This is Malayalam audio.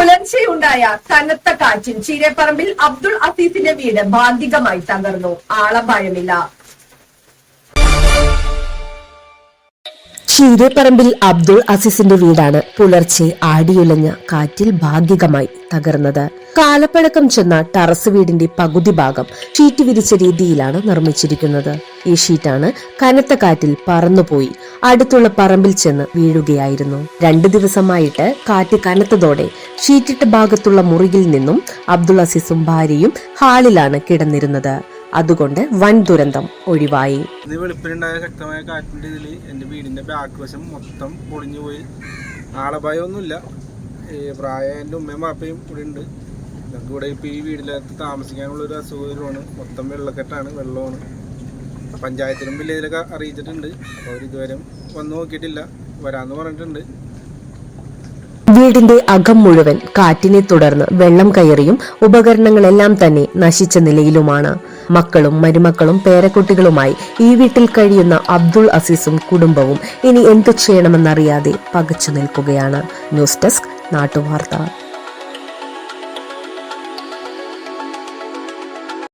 പുലർച്ചെയുണ്ടായ കനത്ത കാറ്റിൽ ചീരപ്പറമ്പിൽ അബ്ദുൾ അസീസിന്റെ വീട് ഭാഗികമായി തകർന്നു. ആളപായമില്ല. ചീരപ്പറമ്പിൽ അബ്ദുൾ അസീസിന്റെ വീടാണ് പുലർച്ചെ ആടിയുലഞ്ഞ കാറ്റിൽ ഭാഗികമായി തകർന്നത്. കാലപ്പഴക്കം ചെന്ന ടറസ് വീടിന്റെ പകുതി ഭാഗം ഷീറ്റ് വിരിച്ച രീതിയിലാണ് നിർമ്മിച്ചിരിക്കുന്നത്. ഈ ഷീറ്റാണ് കനത്ത കാറ്റിൽ പറന്നുപോയി അടുത്തുള്ള പറമ്പിൽ ചെന്ന് വീഴുകയായിരുന്നു. രണ്ടു ദിവസമായിട്ട് കാറ്റ് കനത്തതോടെ ഷീറ്റിട്ട ഭാഗത്തുള്ള മുറിയിൽ നിന്നും അബ്ദുൾ അസീസും ഭാര്യയും ഹാളിലാണ് കിടന്നിരുന്നത്. അതുകൊണ്ട് വൻ ദുരന്തം ഒഴിവായി. വെളുപ്പിനുണ്ടായ ശക്തമായ കാറ്റിന്റെ ഇതിൽ എന്റെ വീടിന്റെ ബാക്ക് വശം മൊത്തം പൊളിഞ്ഞു പോയി. ആളപായമൊന്നുമില്ല ഈ പ്രായം എന്റെ ഉമ്മയും പാപ്പയും ഇവിടെ ഉണ്ട്. ഞങ്ങൾക്ക് ഇവിടെ ഇപ്പോൾ ഈ വീടിനകത്ത് താമസിക്കാനുള്ള ഒരു അസൗകര്യമാണ് മൊത്തം വെള്ളക്കെട്ടാണ് വെള്ളമാണ്. പഞ്ചായത്തിലും വില്ലേജിലൊക്കെ അറിയിച്ചിട്ടുണ്ട്. അപ്പോൾ ഇതുവരെ വന്നു നോക്കിയിട്ടില്ല. വരാമെന്ന് പറഞ്ഞിട്ടുണ്ട്. വീടിന്റെ അകം മുഴുവൻ കാറ്റിനെ തുടർന്ന് വെള്ളം കയറിയും ഉപകരണങ്ങളെല്ലാം തന്നെ നശിച്ച നിലയിലുമാണ്. മക്കളും മരുമക്കളും പേരക്കുട്ടികളുമായി ഈ വീട്ടിൽ കഴിയുന്ന അബ്ദുൾ അസീസും കുടുംബവും ഇനി എന്തു ചെയ്യണമെന്നറിയാതെ പകച്ചു നിൽക്കുകയാണ്. News desk നാട്ടുവാർത്ത.